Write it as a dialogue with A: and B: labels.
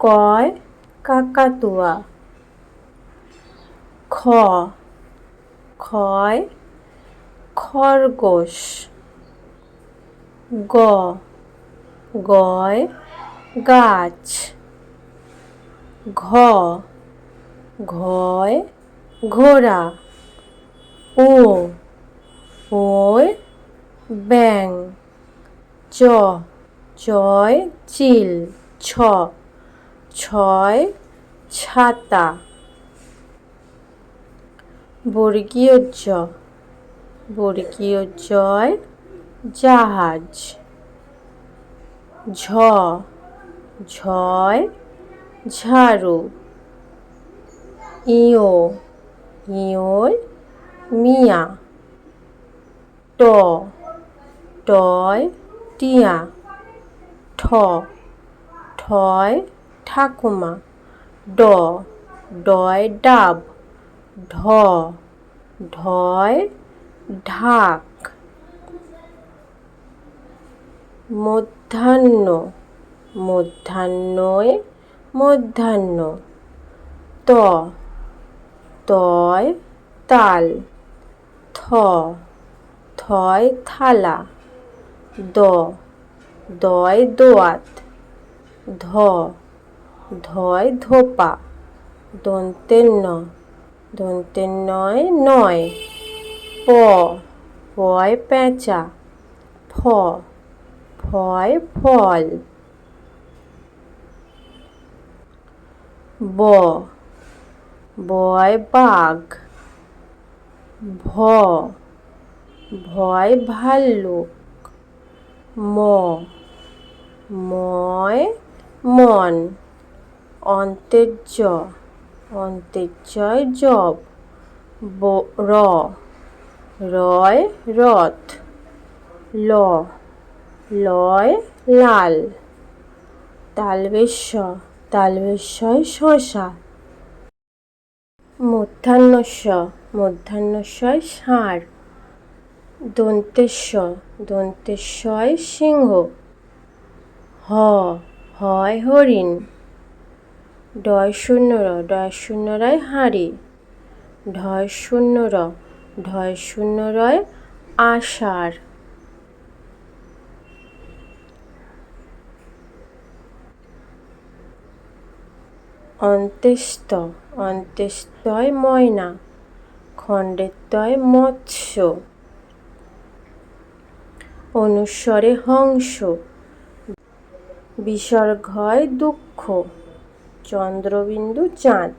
A: কয় কাকাতুয়া। খ। খয় খরগোশ। গ। গয় গাছ। ঘ। ঘয় ঘোড়া। ও। ওয় ব্যাং। চ। চয় চিল, ছ। ছয় ছাতা। বর্গীয় জ। বর্গীয় জয় জাহাজ। ঝ। ঝয় ঝাড়ু। ইও ইয়োয় মিয়া। ট। টয় টিয়া। ঠ। ঠয় ঠাকুমা। ড। ডয় ডাব। ঢ। ঢয় ঢাক। মধ্যাহ্ন। মধ্যাহ্নয় মধ্যাহ্ন। ত। তয় তাল। থ। থয় থালা। দ। দয় দোয়াত, ধ, ধয় ধোপা দন্তের ন দন্তের নয় নয় প পয় পেঁচা, ফ ফয় ফল। ব বয় বাঘ, ভ, ভয় ভাল্লুক, ম ময় মন। অন্তের জ অন্তের জয় জব। ব র রয় রথ ল, লয় লাল। তালবেশ্য তালবেশ্বয় শশা। মধ্যাহ্নস্য মধ্যাহ্নস্বয় ষাঁড়। দন্তেশ্ব দন্তেশ্বয় সিংহ। হ হয় হরিণ। ডয় শূন্য র ডয় শূন্য রায় হাঁড়ি। ঢয় শূন্য র, ঢয় শূন্য রয় আষাঢ়। অন্ত্যেষ্ট অন্ত্যেষ্টয় ময়না খণ্ডেত্বয় মৎস্য। অনুস্বরে হংস বিসর্গয় দুঃখ। চন্দ্রবিন্দু চাঁদ।